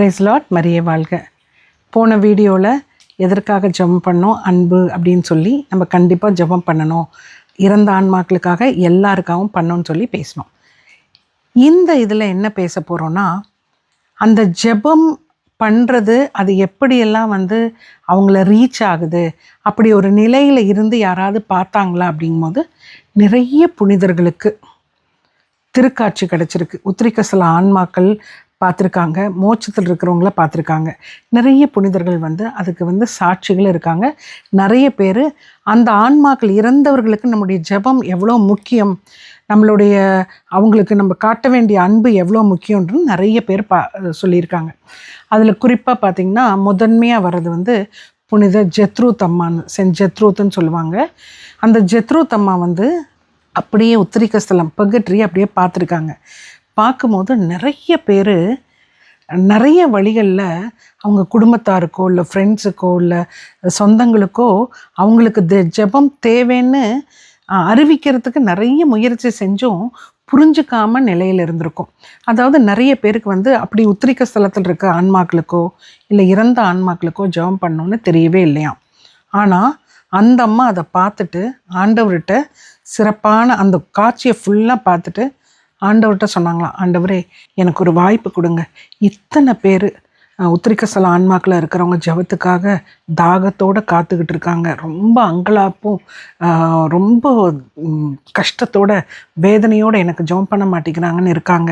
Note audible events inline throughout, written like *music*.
Price lot Maria வாழ்க. போன வீடியோவில் எதற்காக ஜெபம் பண்ணோம் அன்பு அப்படின்னு சொல்லி நம்ம கண்டிப்பாக ஜெபம் பண்ணணும். இறந்த ஆன்மாக்களுக்காக எல்லாருக்காகவும் பண்ணோன்னு சொல்லி பேசணும் இந்த இதில் என்ன பேச போகிறோன்னா அந்த ஜெபம் பண்ணுறது அது எப்படியெல்லாம் வந்து அவங்கள ரீச் ஆகுது அப்படி ஒரு நிலையில் இருந்து யாராவது பார்த்தாங்களா அப்படிங்கும்போது நிறைய புனிதர்களுக்கு திருக்காட்சி கிடச்சிருக்கு. உத்திரிக்க சில ஆன்மாக்கள் பார்த்துருக்காங்க. மோட்சத்தில் இருக்கிறவங்கள பார்த்துருக்காங்க. நிறைய புனிதர்கள் வந்து அதுக்கு வந்து சாட்சிகள் இருக்காங்க. நிறைய பேர் அந்த ஆன்மாக்கள் இறந்தவர்களுக்கு நம்முடைய ஜெபம் எவ்வளோ முக்கியம் நம்மளுடைய அவங்களுக்கு நம்ம காட்ட வேண்டிய அன்பு எவ்வளோ முக்கியன்றது நிறைய பேர் பா சொல்லியிருக்காங்க. அதில் குறிப்பாக பார்த்திங்கன்னா முதன்மையாக வர்றது வந்து புனித ஜெத்ரூத் அம்மான்னு சென்ட் ஜெத்ரூத்துன்னு சொல்லுவாங்க. அந்த ஜெத்ரூத் அம்மா வந்து அப்படியே உத்திரிக்க ஸ்தலம் பகட்ரி அப்படியே பார்த்துருக்காங்க. பார்க்கும்போது நிறைய பேர் நிறைய வழிகளில் அவங்க குடும்பத்தாருக்கோ இல்லை ஃப்ரெண்ட்ஸுக்கோ இல்லை சொந்தங்களுக்கோ அவங்களுக்கு த ஜெபம் தேவைன்னு அறிவிக்கிறதுக்கு நிறைய முயற்சி செஞ்சும் புரிஞ்சுக்காம நிலையில் இருந்திருக்கும். அதாவது நிறைய பேருக்கு வந்து அப்படி உத்திரிக்க ஸ்தலத்தில் இருக்க ஆன்மாக்களுக்கோ இல்லை இறந்த ஆன்மாக்களுக்கோ ஜெபம் பண்ணோன்னு தெரியவே இல்லையாம். ஆனால் அந்த அம்மா அதை பார்த்துட்டு ஆண்டவர்கிட்ட சிறப்பான அந்த காட்சியை ஃபுல்லாக பார்த்துட்டு ஆண்டவர்கிட்ட சொன்னாங்களாம் ஆண்டவரே எனக்கு ஒரு வாய்ப்பு கொடுங்க. இத்தனை பேர் உத்திரிக்க சில ஆன்மாக்களில் இருக்கிறவங்க ஜெபத்துக்காக தாகத்தோடு காத்துக்கிட்டு இருக்காங்க. ரொம்ப அங்கலாப்பும் ரொம்ப கஷ்டத்தோட வேதனையோடு எனக்கு ஜெபம் பண்ண மாட்டேங்கிறாங்கன்னு இருக்காங்க.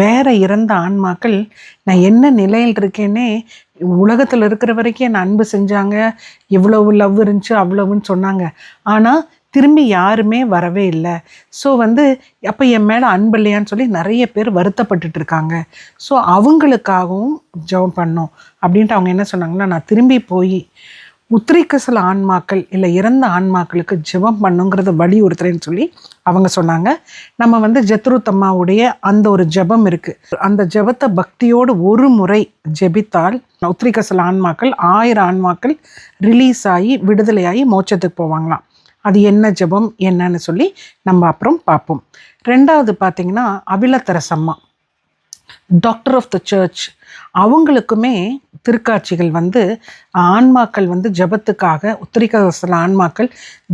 வேற இறந்த ஆன்மாக்கள் நான் என்ன நிலையில் இருக்கேனே உலகத்தில் இருக்கிற வரைக்கும் என்னை அன்பு செஞ்சாங்க இவ்வளவு லவ் இருந்துச்சு அவ்வளவுன்னு சொன்னாங்க. ஆனால் திரும்பி யாருமே வரவே இல்லை. ஸோ வந்து அப்போ என் மேலே அன்பு இல்லையான்னு சொல்லி நிறைய பேர் வருத்தப்பட்டுட்டு இருக்காங்க. ஸோ அவங்களுக்காகவும் ஜெபம் பண்ணோம். அப்படின்ட்டு அவங்க என்ன சொன்னாங்கன்னா நான் திரும்பி போய் உத்திரிகசில ஆன்மாக்கள் இல்லை இறந்த ஆன்மாக்களுக்கு ஜெபம் பண்ணுங்கிறத வலியுறுத்துறேன்னு சொல்லி அவங்க சொன்னாங்க. நம்ம வந்து ஜத்ருத்தம்மாவுடைய அந்த ஒரு ஜெபம் இருக்குது அந்த ஜெபத்தை பக்தியோடு ஒரு முறை ஜெபித்தால் உத்திரிக்க ஆன்மாக்கள் ஆயிரம் ஆன்மாக்கள் ரிலீஸ் ஆகி விடுதலையாகி மோட்சத்துக்கு போவாங்களாம். அது என்ன ஜெபம் என்னன்னு சொல்லி நம்ம அப்புறம் பார்ப்போம். ரெண்டாவது பார்த்தீங்கன்னா அவிலத்தரசம்மா டாக்டர் ஆஃப் த சர்ச் அவங்களுக்குமே திருக்காட்சிகள் வந்து ஆன்மாக்கள் வந்து ஜெபத்துக்காக உத்திரிக்க சில ஆன்மாக்கள்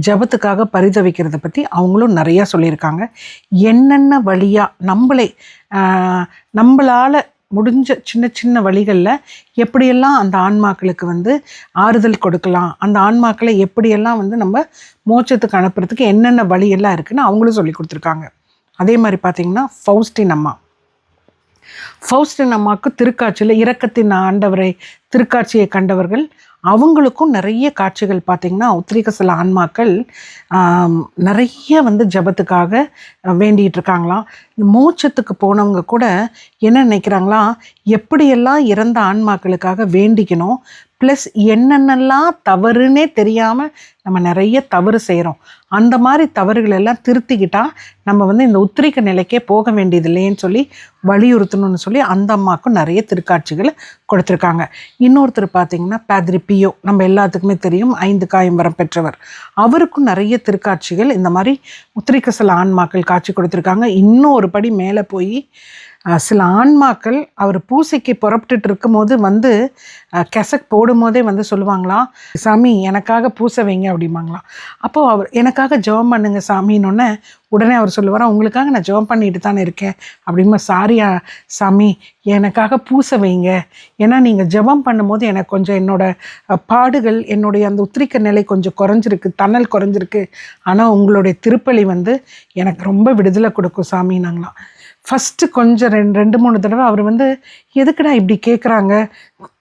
ஜெபத்துக்காக பரிதவிக்கிறத பற்றி அவங்களும் நிறையா சொல்லியிருக்காங்க. என்னென்ன வழியாக நம்மளே நம்மளால் முடிஞ்ச சின்ன சின்ன வழிகளில் எப்படியெல்லாம் அந்த ஆன்மாக்களுக்கு வந்து ஆறுதல் கொடுக்கலாம் அந்த ஆன்மாக்களை எப்படியெல்லாம் வந்து நம்ம மோட்சத்துக்கு அனுப்புறதுக்கு என்னென்ன வழியெல்லாம் இருக்குதுன்னு அவங்களும் சொல்லி கொடுத்துருக்காங்க. அதே மாதிரி பார்த்தீங்கன்னா ஃபவுஸ்டின் அம்மா. ஃபவுஸ்டின் அம்மாவுக்கு திருக்காட்சியில் இரக்கத்தின் ஆண்டவரை திருக்காட்சியை கண்டவர்கள் அவங்களுக்கும் நிறைய காட்சிகள் பார்த்திங்கன்னா உத்திரிக சில ஆன்மாக்கள் நிறைய வந்து ஜெபத்துக்காக வேண்டிகிட்டு இருக்காங்களாம். மோட்சத்துக்கு போனவங்க கூட என்ன நினைக்கிறாங்களாம் எப்படியெல்லாம் இறந்த ஆன்மாக்களுக்காக வேண்டிக்கணும் ப்ளஸ் என்னென்னலாம் தவறுனே தெரியாமல் நம்ம நிறைய தவறு செய்கிறோம் அந்த மாதிரி தவறுகள் எல்லாம் திருத்திக்கிட்டால் நம்ம வந்து இந்த உத்திரிக்க நிலைக்கே போக வேண்டியது இல்லையேன்னு சொல்லி வலியுறுத்தணும்னு சொல்லி அந்த அம்மாவுக்கும் நிறைய திருக்காட்சிகளை கொடுத்துருக்காங்க. இன்னொருத்தர் பார்த்தீங்கன்னா பேத்ரி பியோ நம்ம எல்லாத்துக்குமே தெரியும் ஐந்து காயம் வரம் பெற்றவர். அவருக்கும் நிறைய திருக்காட்சிகள் இந்த மாதிரி உத்திரிக்க சில ஆன்மாக்கள் காட்சி கொடுத்துருக்காங்க. இன்னும் ஒரு படி மேலே போய் சில ஆன்மாக்கள் அவர் பூசைக்கு புறப்பட்டுட்டு இருக்கும்போது வந்து கெசக் போடும்போதே வந்து சொல்லுவாங்களாம் சாமி எனக்காக பூசை வைங்க அப்படிம்பாங்களாம் அப்போது அவர் எனக்காக ஜெபம் பண்ணுங்க சாமின்னு உடனே அவர் சொல்லுவார் உங்களுக்காக நான் ஜெபம் பண்ணிட்டு தானே இருக்கேன் அப்படிமா சாரியா சாமி எனக்காக பூசை வைங்க. ஏன்னா நீங்கள் ஜெபம் பண்ணும்போது எனக்கு கொஞ்சம் என்னோடய பாடுகள் என்னுடைய அந்த உத்திரிக்க நிலை கொஞ்சம் குறைஞ்சிருக்கு தன்னல் குறைஞ்சிருக்கு. ஆனால் உங்களுடைய திருப்பலி வந்து எனக்கு ரொம்ப விடுதலை கொடுக்கும் சாமின்னாங்களாம் ஃபஸ்ட்டு கொஞ்சம் ரெண்டு ரெண்டு மூணு தடவை அவர் வந்து எதுக்குடா இப்படி கேட்குறாங்க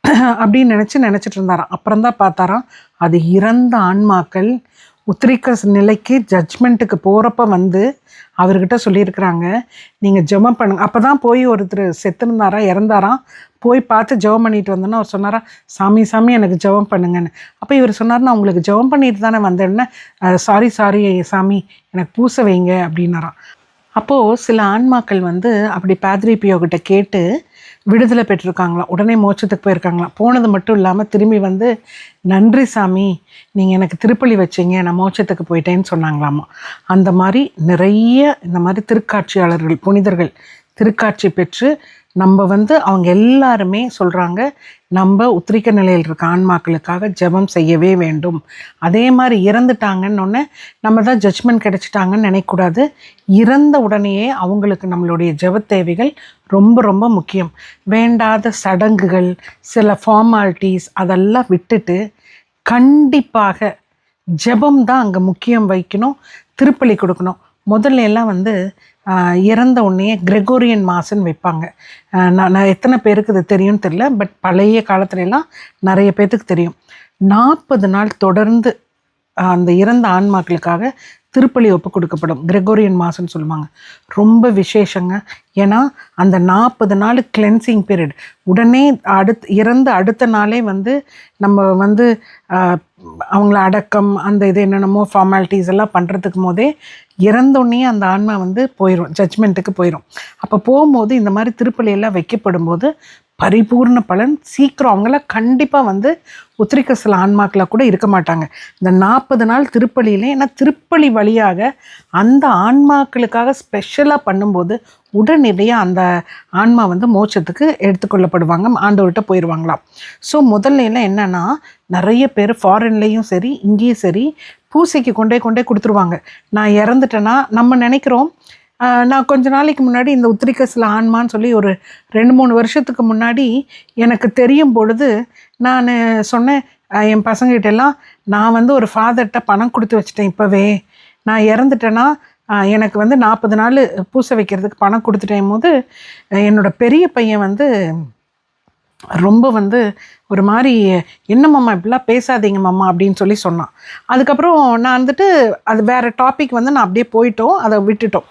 *clears throat* அப்படின்னு நினச்சி நினச்சிட்டு இருந்தாராம். அப்புறம் தான் பார்த்தாராம் அது இறந்த ஆன்மாக்கள் உத்திரிக்க நிலைக்கு ஜட்ஜ்மெண்ட்டுக்கு போகிறப்ப வந்து அவர்கிட்ட சொல்லியிருக்கிறாங்க நீங்கள் ஜெபம் பண்ணுங்க. அப்போ தான் போய் ஒருத்தர் செத்துருந்தாரா இறந்தாராம். போய் பார்த்து ஜெபம் பண்ணிட்டு வந்தோன்னா அவர் சொன்னாரா சாமி சாமி எனக்கு ஜெபம் பண்ணுங்கன்னு. அப்போ இவர் சொன்னார் நான் உங்களுக்கு ஜெபம் பண்ணிட்டு தானே வந்தேன்னு. சாரி சாரி சாமி எனக்கு பூச வைங்க அப்படின்னாராம். அப்போது சில ஆன்மாக்கள் வந்து அப்படி பாத்ரி பியோகிட்ட கேட்டு விடுதலை பெற்றிருக்காங்களாம். உடனே மோட்சத்துக்கு போயிருக்காங்களாம். போனது மட்டும் இல்லாமல் திரும்பி வந்து நன்றி சாமி நீங்கள் எனக்கு திருப்பலி வச்சீங்க நான் மோட்சத்துக்கு போயிட்டேன்னு சொன்னாங்களாமா. அந்த மாதிரி நிறைய இந்த மாதிரி திருக்காட்சியாளர்கள் புனிதர்கள் திருக்காட்சி பெற்று நம்ம வந்து அவங்க எல்லாருமே சொல்கிறாங்க நம்ம உத்திரிக்க நிலையில் இருக்க ஆன்மாக்களுக்காக ஜெபம் செய்யவே வேண்டும். அதே மாதிரி இறந்துட்டாங்கன்னு நம்ம தான் ஜட்ஜ்மெண்ட் கிடைச்சிட்டாங்கன்னு நினைக்கக்கூடாது. இறந்த உடனேயே அவங்களுக்கு நம்மளுடைய ஜெப தேவைகள் ரொம்ப ரொம்ப முக்கியம். வேண்டாத சடங்குகள் சில ஃபார்மாலிட்டிஸ் அதெல்லாம் விட்டுட்டு கண்டிப்பாக ஜெபம் தான் அங்கே முக்கியம் வைக்கணும் திருப்பலி கொடுக்கணும். முதல்ல எல்லாம் வந்து இறந்த உடனே கிரெகோரியன் மாசுன்னு வைப்பாங்க. நான் நான் எத்தனை பேருக்கு இது தெரியும்னு தெரியல பட் பழைய காலத்துலலாம் நிறைய பேர்த்துக்கு தெரியும். நாற்பது நாள் தொடர்ந்து அந்த இறந்த ஆன்மாக்களுக்காக திருப்பலி ஒப்பு கொடுக்கப்படும். கிரெகோரியன் மாசம்னு சொல்லுவாங்க. ரொம்ப விசேஷங்க. ஏன்னா அந்த நாற்பது நாள் கிளென்சிங் பீரியட் உடனே அடுத்து இறந்து அடுத்த நாளே வந்து நம்ம வந்து அவங்கள அடக்கம் அந்த இது என்னென்னமோ ஃபார்மாலிட்டிஸ் எல்லாம் பண்ணுறதுக்கு போதே இறந்தோடனே அந்த ஆன்மா வந்து போயிடும் ஜட்ஜ்மெண்ட்டுக்கு போயிடும் அப்போ போகும்போது இந்த மாதிரி திருப்பலியெல்லாம் வைக்கப்படும் போது பரிபூர்ண பலன் சீக்கிரம் அவங்களாம் கண்டிப்பாக வந்து உத்திரிக்க சில ஆன்மாக்களாக கூட இருக்க மாட்டாங்க. இந்த நாற்பது நாள் திருப்பலியிலே ஏன்னா திருப்பலி வழியாக அந்த ஆன்மாக்களுக்காக ஸ்பெஷலாக பண்ணும்போது உடனடியாக அந்த ஆன்மா வந்து மோட்சத்துக்கு எடுத்துக்கொள்ளப்படுவாங்க ஆண்டவர்கிட்ட போயிடுவாங்களாம் ஸோ முதல்ல எல்லாம் என்னென்னா நிறைய பேர் ஃபாரின்லேயும் சரி இங்கேயும் சரி பூசைக்கு கொண்டே கொண்டே கொடுத்துருவாங்க. நான் இறந்துட்டேன்னா நம்ம நினைக்கிறோம் நான் கொஞ்ச நாளைக்கு முன்னாடி இந்த உத்திரிக்கசில் ஆன்மான்னு சொல்லி ஒரு ரெண்டு மூணு வருஷத்துக்கு முன்னாடி எனக்கு தெரியும் பொழுது நான் சொன்னேன் என் பசங்கிட்ட எல்லாம் நான் வந்து ஒரு ஃபாதர்கிட்ட பணம் கொடுத்து வச்சிட்டேன் இப்போவே. நான் இறந்துட்டேன்னா எனக்கு வந்து நாற்பது நாள் பூசை வைக்கிறதுக்கு பணம் கொடுத்துட்டேன் போது என்னோடய பெரிய பையன் வந்து ரொம்ப வந்து ஒரு மாதிரி என்ன மாமா இப்படிலாம் பேசாதீங்க மாமா அப்படின்னு சொல்லி சொன்னான். அதுக்கப்புறம் நான் வந்துட்டு அது வேறு டாபிக் வந்து நான் அப்படியே போயிட்டோம். அதை விட்டுட்டோம்.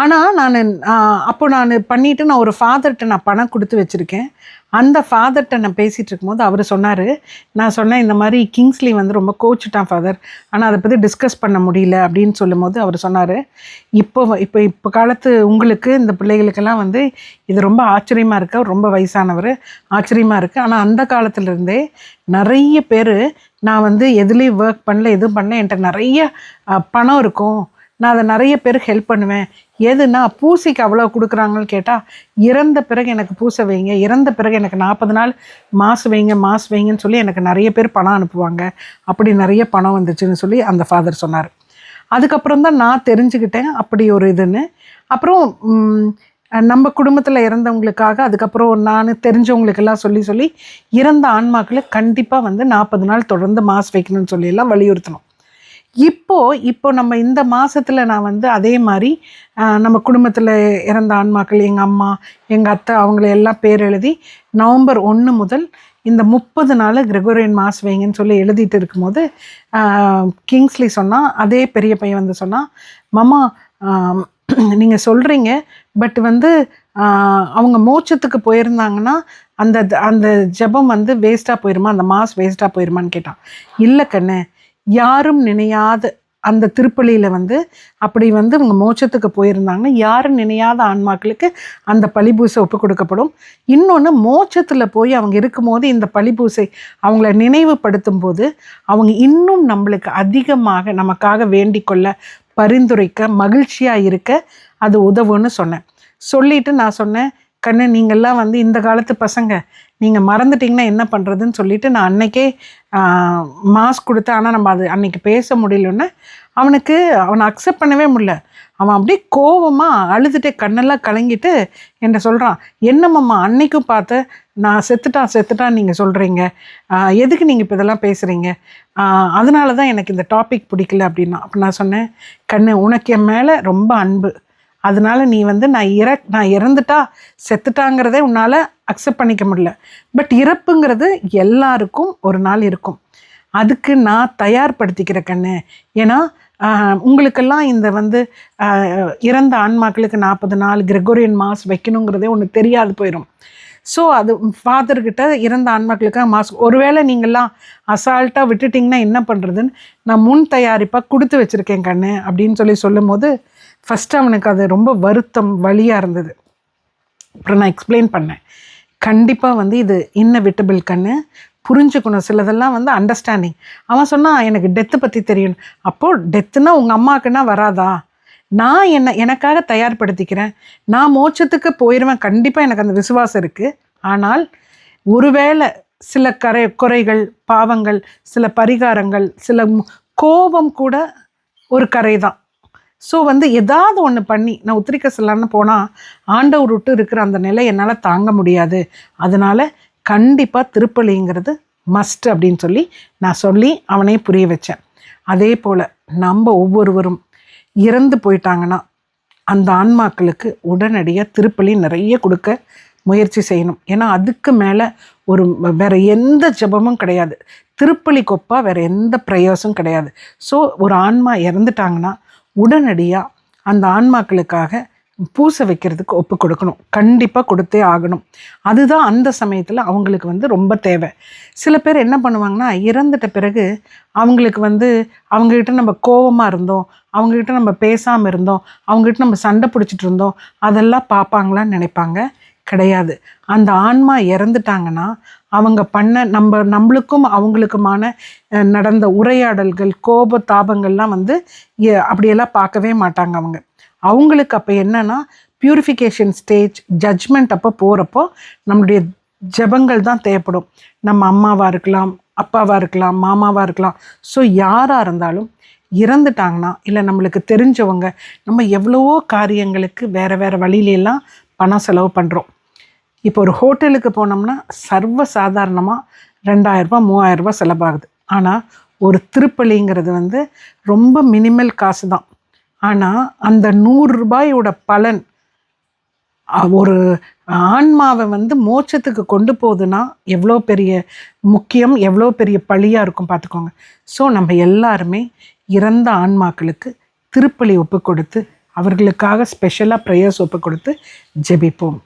ஆனால் நான் அப்போ நான் பண்ணிவிட்டு நான் ஒரு ஃபாதர்கிட்ட நான் பணம் கொடுத்து வச்சுருக்கேன். அந்த ஃபாதர்கிட்ட நான் பேசிகிட்டு இருக்கும்போது அவர் சொன்னார் நான் சொன்னேன் இந்த மாதிரி கிங்ஸ்லி வந்து ரொம்ப கோச்சுட்டான் ஃபாதர் ஆனால் அதை பற்றி டிஸ்கஸ் பண்ண முடியல அப்படின்னு சொல்லும்போது அவர் சொன்னார் இப்போ இப்போ இப்போ காலத்து உங்களுக்கு இந்த பிள்ளைகளுக்கெல்லாம் வந்து இது ரொம்ப ஆச்சரியமாக இருக்கு. ரொம்ப வயசானவர் ஆச்சரியமாக இருக்குது ஆனால் அந்த காலத்துலேருந்தே நிறைய பேர் நான் வந்து எதுலேயும் ஒர்க் பண்ணல எதுவும் பண்ணல என்கிட்ட நிறைய பணம் இருக்கும். நான் அதை நிறைய பேருக்கு ஹெல்ப் பண்ணுவேன். எதுனா பூசிக்கு அவ்வளோ கொடுக்குறாங்கன்னு கேட்டால் இறந்த பிறகு எனக்கு பூசை வைங்க இறந்த பிறகு எனக்கு நாற்பது நாள் மாசு வைங்க மாசு வைங்கன்னு சொல்லி எனக்கு நிறைய பேர் பணம் அனுப்புவாங்க. அப்படி நிறைய பணம் வந்துச்சுன்னு சொல்லி அந்த ஃபாதர் சொன்னார். அதுக்கப்புறம் தான் நான் தெரிஞ்சுக்கிட்டேன் அப்படி ஒரு இதுன்னு. அப்புறம் நம்ம குடும்பத்தில் இறந்தவங்களுக்காக அதுக்கப்புறம் நான் தெரிஞ்சவங்களுக்கெல்லாம் சொல்லி சொல்லி இறந்த ஆன்மாக்களை கண்டிப்பாக வந்து நாற்பது நாள் தொடர்ந்து மாஸ் வைக்கணும்னு சொல்லி எல்லாம் வலியுறுத்தணும். இப்போ இப்போ நம்ம இந்த மாதத்தில் நான் வந்து அதே மாதிரி நம்ம குடும்பத்தில் இறந்த ஆன்மாக்கள் எங்கள் அம்மா எங்கள் அத்தை அவங்கள எல்லாம் பேர் எழுதி நவம்பர் ஒன்று முதல் இந்த முப்பது நாள் கிரெகோரியன் மாஸ் வைங்கன்னு சொல்லி எழுதிட்டு இருக்கும்போது கிங்ஸ்லி சொன்னால் அதே பெரிய பையன் வந்து சொன்னான் மாமா நீங்கள் சொல்கிறீங்க பட் வந்து அவங்க மோட்சத்துக்கு போயிருந்தாங்கன்னா அந்த அந்த ஜெபம் வந்து வேஸ்ட்டாக போயிருமா? அந்த மாஸ் வேஸ்ட்டாக போயிருமான்னு கேட்டான். இல்லை கண்ணு யாரும் நினையாத அந்த திருப்பலியில் வந்து அப்படி வந்து அவங்க மோட்சத்துக்கு போயிருந்தாங்கன்னா யாரும் நினையாத ஆன்மாக்களுக்கு அந்த பழிபூசை ஒப்பு கொடுக்கப்படும். இன்னொன்று மோட்சத்தில் போய் அவங்க இருக்கும்போது இந்த பழிபூசை அவங்கள நினைவுபடுத்தும் போது அவங்க இன்னும் நம்மளுக்கு அதிகமாக நமக்காக வேண்டிக் கொள்ள பரிந்துரைக்க மகிழ்ச்சியாக இருக்க அது உதவுன்னு சொன்னேன். சொல்லிட்டு நான் சொன்னேன் கண்ணு நீங்கள்லாம் வந்து இந்த காலத்து பசங்க நீங்கள் மறந்துட்டீங்கன்னா என்ன பண்ணுறதுன்னு சொல்லிட்டு நான் அன்னைக்கே மாஸ்க் கொடுத்தேன். ஆனால் நம்ம அது அன்னைக்கு பேச முடியலன்னு அவனுக்கு அவனை அக்செப்ட் பண்ணவே முடியல. அவன் அப்படியே கோவமாக அழுதுட்டு கண்ணெல்லாம் கலங்கிட்டு என்கிட்ட சொல்கிறான் என்னம்மாம்மா அன்னைக்கும் பார்த்து நான் செத்துட்டான் செத்துட்டான் நீங்கள் சொல்கிறீங்க எதுக்கு நீங்கள் இப்போ இதெல்லாம் பேசுகிறீங்க அதனால தான் எனக்கு இந்த டாபிக் பிடிக்கல அப்படின்னா. அப்போ நான் சொன்னேன் கண்ணு உனக்கு என் மேலே ரொம்ப அன்பு. அதனால நீ வந்து நான் இற நான் இறந்துட்டா செத்துட்டாங்கிறதே உன்னால் அக்செப்ட் பண்ணிக்க முடியல. பட் இறப்புங்கிறது எல்லாருக்கும் ஒரு நாள் இருக்கும். அதுக்கு நான் தயார்படுத்திக்கிற கண்ணு. ஏன்னா உங்களுக்கெல்லாம் இந்த வந்து இறந்த ஆன்மாக்களுக்கு நாற்பது நாள் கிரெகோரியன் மாஸ் வைக்கணுங்கிறதே ஒன்று தெரியாது போயிடும் ஸோ அது ஃபாதர்கிட்ட இறந்த ஆன்மாக்களுக்காக மாஸ் ஒருவேளை நீங்கள்லாம் அசால்ட்டாக விட்டுட்டிங்கன்னா என்ன பண்ணுறதுன்னு நான் முன் தயாரிப்பாக கொடுத்து வச்சுருக்கேன் கண்ணு அப்படின்னு சொல்லி சொல்லும்போது ஃபஸ்ட்டு அவனுக்கு அது ரொம்ப வருத்தம் வழியாக இருந்தது. அப்புறம் நான் எக்ஸ்பிளைன் பண்ணேன். கண்டிப்பாக வந்து இது இன்னவிட்டபிள் கண்ணு. புரிஞ்சுக்கணும். சிலதெல்லாம் வந்து அண்டர்ஸ்டாண்டிங் அவன் சொன்னான் எனக்கு டெத்தை பற்றி தெரியும். அப்போது டெத்துனா உங்கள் அம்மாவுக்குன்னா வராதா? நான் என்ன எனக்காக தயார்படுத்திக்கிறேன். நான் மோட்சத்துக்கு போயிடுவேன் கண்டிப்பாக எனக்கு அந்த விசுவாசம் இருக்குது ஆனால் ஒருவேளை சில கரை குறைகள் பாவங்கள் சில பரிகாரங்கள் சில கோபம் கூட ஒரு கரை தான் ஸோ வந்து ஏதாவது ஒன்று பண்ணி நான் உத்திரிக்க செல்லான்னு போனால் ஆண்டவர் விட்டு இருக்கிற அந்த நிலை என்னால் தாங்க முடியாது. அதனால் கண்டிப்பாக திருப்பலிங்கிறது மஸ்ட் அப்படின்னு சொல்லி நான் சொல்லி அவனே புரிய வச்சேன். அதே போல் நம்ம ஒவ்வொருவரும் இறந்து போயிட்டாங்கன்னா அந்த ஆன்மாக்களுக்கு உடனடியாக திருப்பலி நிறைய கொடுக்க முயற்சி செய்யணும். ஏன்னா அதுக்கு மேலே ஒரு வேறு எந்த ஜெபமும் கிடையாது. திருப்பலி கொப்பா வேற எந்த பிரயோசம் கிடையாது. ஸோ ஒரு ஆன்மா இறந்துட்டாங்கன்னா உடனடியாக அந்த ஆன்மாக்களுக்காக பூசை வைக்கிறதுக்கு ஒப்பு கொடுக்கணும். கண்டிப்பாக கொடுத்தே ஆகணும். அதுதான் அந்த சமயத்தில் அவங்களுக்கு வந்து ரொம்ப தேவை. சில பேர் என்ன பண்ணுவாங்கன்னா இறந்துட்ட பிறகு அவங்களுக்கு வந்து அவங்கக்கிட்ட நம்ம கோவமாக இருந்தோம் அவங்கக்கிட்ட நம்ம பேசாமல் இருந்தோம் அவங்ககிட்ட நம்ம சண்டை பிடிச்சிட்டு இருந்தோம் அதெல்லாம் பார்ப்பாங்களான்னு நினைப்பாங்க. கிடையாது. அந்த ஆன்மா இறந்துட்டாங்கன்னா அவங்க பண்ண நம்ம நம்மளுக்கும் அவங்களுக்குமான நடந்த உரையாடல்கள் கோப தாபங்கள்லாம் வந்து அப்படியெல்லாம் பார்க்கவே மாட்டாங்க அவங்க. அவங்களுக்கு அப்போ என்னன்னா பியூரிஃபிகேஷன் ஸ்டேஜ் ஜட்ஜ்மெண்ட் அப்போ போகிறப்போ நம்மளுடைய ஜெபங்கள் தான் தேவைப்படும். நம்ம அம்மாவாக இருக்கலாம் அப்பாவாக இருக்கலாம் மாமாவாக இருக்கலாம். ஸோ யாராக இருந்தாலும் இறந்துட்டாங்கன்னா இல்லை நம்மளுக்கு தெரிஞ்சவங்க நம்ம எவ்வளவோ காரியங்களுக்கு வேறு வேறு வழியிலெல்லாம் பணம் செலவு பண்ணுறோம் இப்போ ஒரு ஹோட்டலுக்கு போனோம்னா சர்வ சாதாரணமாக ரெண்டாயிரரூபா மூவாயிரரூபா செலவாகுது. ஆனால் ஒரு திருப்பலிங்கிறது வந்து ரொம்ப மினிமல் காசு தான் ஆனால் அந்த நூறு ரூபாயோட பலன் ஒரு ஆன்மாவை வந்து மோட்சத்துக்கு கொண்டு போகுதுன்னா எவ்வளோ பெரிய முக்கியம் எவ்வளோ பெரிய பழியாக இருக்கும் பார்த்துக்கோங்க. ஸோ நம்ம எல்லாருமே இறந்த ஆன்மாக்களுக்கு திருப்பலி ஒப்பு கொடுத்து அவர்களுக்காக ஸ்பெஷலாக ப்ரேயர்ஸ் ஒப்பு கொடுத்து ஜெபிப்போம்.